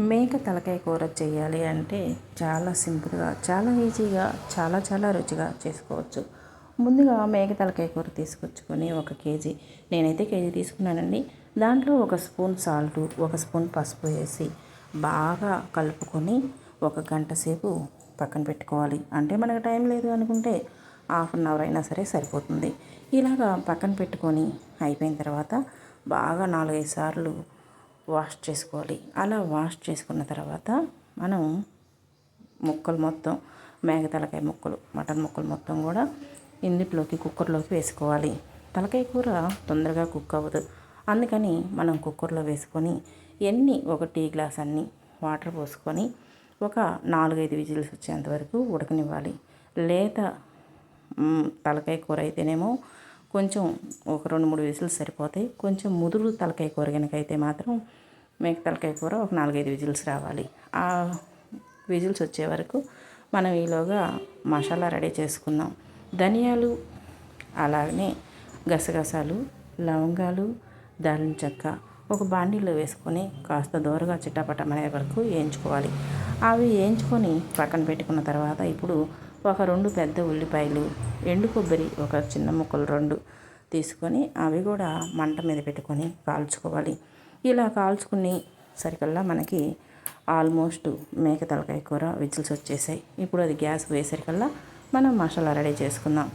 మేక తలకాయ కూర చేయాలి అంటే చాలా సింపుల్గా చాలా ఈజీగా చాలా చాలా రుచిగా చేసుకోవచ్చు. ముందుగా మేక తలకాయ కూర తీసుకొచ్చుకొని ఒక కేజీ నేనైతే కేజీ తీసుకున్నానండి. దాంట్లో ఒక స్పూన్ సాల్ట్ ఒక స్పూన్ పసుపు వేసి బాగా కలుపుకొని ఒక గంట సేపు పక్కన పెట్టుకోవాలి. అంటే మనకు టైం లేదు అనుకుంటే హాఫ్ అన్ అవర్ అయినా సరే సరిపోతుంది. ఇలాగా పక్కన పెట్టుకొని అయిపోయిన తర్వాత బాగా నాలుగైదు సార్లు వాష్ చేసుకోవాలి. అలా వాష్ చేసుకున్న తర్వాత మనం ముక్కలు మొత్తం మేక తలకాయ ముక్కలు మటన్ ముక్కలు మొత్తం కూడా ఇందులోకి కుక్కర్లోకి వేసుకోవాలి. తలకాయ కూర తొందరగా కుక్ అవ్వదు. అందుకని మనం కుక్కర్లో వేసుకొని ఎన్ని ఒక టీ గ్లాస్ అన్ని వాటర్ పోసుకొని ఒక నాలుగైదు విజిల్స్ వచ్చేంత వరకు ఉడకనివ్వాలి. లేత తలకాయ కూర అయితేనేమో కొంచెం ఒక రెండు మూడు విజిల్స్ సరిపోతాయి. కొంచెం ముదురు తలకాయ కూర కనుకైతే మాత్రం మేక తలకాయ కూర ఒక నాలుగైదు విజిల్స్ రావాలి. ఆ విజిల్స్ వచ్చే వరకు మనం ఈలోగా మసాలా రెడీ చేసుకుందాం. ధనియాలు అలాగనే గసగసాలు లవంగాలు దాల్చిన చెక్క ఒక బాండీలో వేసుకొని కాస్త దూరగా చిట్టపట్టమనే వరకు వేయించుకోవాలి. అవి వేయించుకొని పక్కన పెట్టుకున్న తర్వాత ఇప్పుడు ఒక రెండు పెద్ద ఉల్లిపాయలు ఎండు కొబ్బరి ఒక చిన్న ముక్కలు రెండు తీసుకొని అవి కూడా మంట మీద పెట్టుకొని కాల్చుకోవాలి. ఇలా కాల్చుకుని సరికల్లా మనకి ఆల్మోస్ట్ మేక తలకాయ కూర విజిల్స్ వచ్చేసాయి. ఇప్పుడు అది గ్యాస్ వేసరికల్లా మనం మసాలా రెడీ చేసుకుందాం.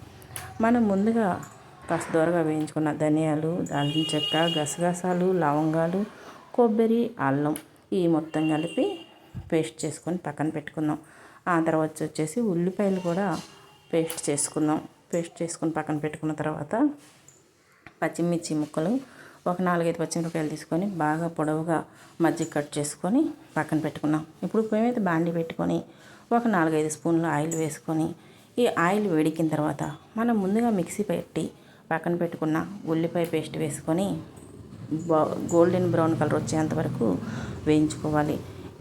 మనం ముందుగా దూరగా వేయించుకున్న ధనియాలు దాల్చిన చెక్క గసగసాలు లవంగాలు కొబ్బరి అల్లం ఈ మొత్తం కలిపి పేస్ట్ చేసుకొని పక్కన పెట్టుకుందాం. ఆ తర్వాత వచ్చేసి ఉల్లిపాయలు కూడా పేస్ట్ చేసుకుందాం. పేస్ట్ చేసుకుని పక్కన పెట్టుకున్న తర్వాత పచ్చిమిర్చి ముక్కలు ఒక నాలుగైదు పచ్చిమిరపకాయలు తీసుకొని బాగా పొడవుగా మజ్జిగ కట్ చేసుకొని పక్కన పెట్టుకున్నాం ఇప్పుడు మేమైతే బాండి పెట్టుకొని ఒక నాలుగైదు స్పూన్లు ఆయిల్ వేసుకొని ఈ ఆయిల్ వేడికిన తర్వాత మనం ముందుగా మిక్సీ పెట్టి పక్కన పెట్టుకున్న ఉల్లిపాయ పేస్ట్ వేసుకొని గోల్డెన్ బ్రౌన్ కలర్ వచ్చేంత వరకు వేయించుకోవాలి.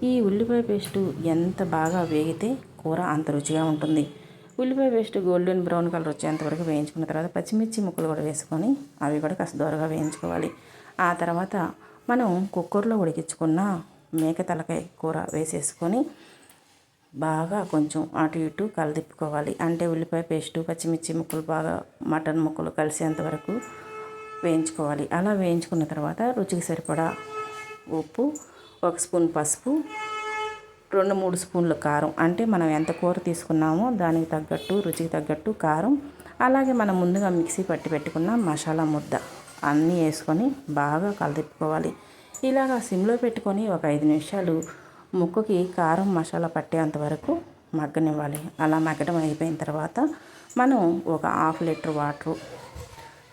ఈ ఉల్లిపాయ పేస్టు ఎంత బాగా వేగితే కూర అంత రుచిగా ఉంటుంది. ఉల్లిపాయ పేస్ట్ గోల్డెన్ బ్రౌన్ కలర్ వచ్చేంత వరకు వేయించుకున్న తర్వాత పచ్చిమిర్చి ముక్కలు కూడా వేసుకొని అవి కూడా కాస్త దూరగా వేయించుకోవాలి. ఆ తర్వాత మనం కుక్కర్లో ఉడికించుకున్న మేక తలకాయ కూర వేసేసుకొని బాగా కొంచెం అటు ఇటు కలదిప్పుకోవాలి. అంటే ఉల్లిపాయ పేస్టు పచ్చిమిర్చి ముక్కలు బాగా మటన్ ముక్కలు కలిసేంత వరకు వేయించుకోవాలి. అలా వేయించుకున్న తర్వాత రుచికి సరిపడా ఉప్పు ఒక స్పూన్ పసుపు రెండు మూడు స్పూన్ల కారం. అంటే మనం ఎంత కూర తీసుకున్నామో దానికి తగ్గట్టు రుచికి తగ్గట్టు కారం. అలాగే మనం ముందుగా మిక్సీ పట్టి పెట్టుకున్న మసాలా ముద్ద అన్నీ వేసుకొని బాగా కలదిప్పుకోవాలి. ఇలాగా సిమ్లో పెట్టుకొని ఒక ఐదు నిమిషాలు ముక్కుకి కారం మసాలా పట్టేంత వరకు మగ్గనివ్వాలి. అలా మగ్గడం అయిపోయిన తర్వాత మనం ఒక హాఫ్ లీటర్ వాటర్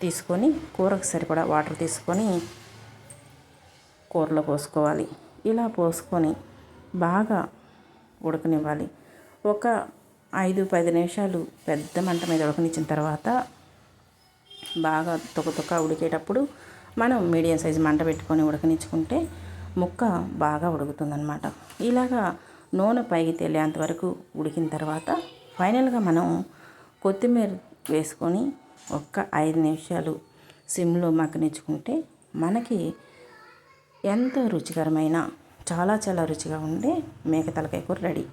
తీసుకొని కూరకు సరిపడా వాటర్ తీసుకొని కూరలో పోసుకోవాలి. ఇలా పోసుకొని బాగా ఉడకనివ్వాలి. ఒక ఐదు పది నిమిషాలు పెద్ద మంట మీద ఉడకనిచ్చిన తర్వాత బాగా తొక్క తొక్క ఉడికేటప్పుడు మనం మీడియం సైజు మంట పెట్టుకొని ఉడకనిచ్చుకుంటే ముక్క బాగా ఉడుకుతుందనమాట ఇలాగా నూనె పైకి తేలేంత వరకు ఉడికిన తర్వాత ఫైనల్గా మనం కొత్తిమీర వేసుకొని ఒక్క ఐదు నిమిషాలు సిమ్లో మగ్గనిచ్చుకుంటే మనకి ఎంతో రుచికరమైన చాలా చాలా రుచిగా ఉండే మేక తలకాయ కూర రెడీ.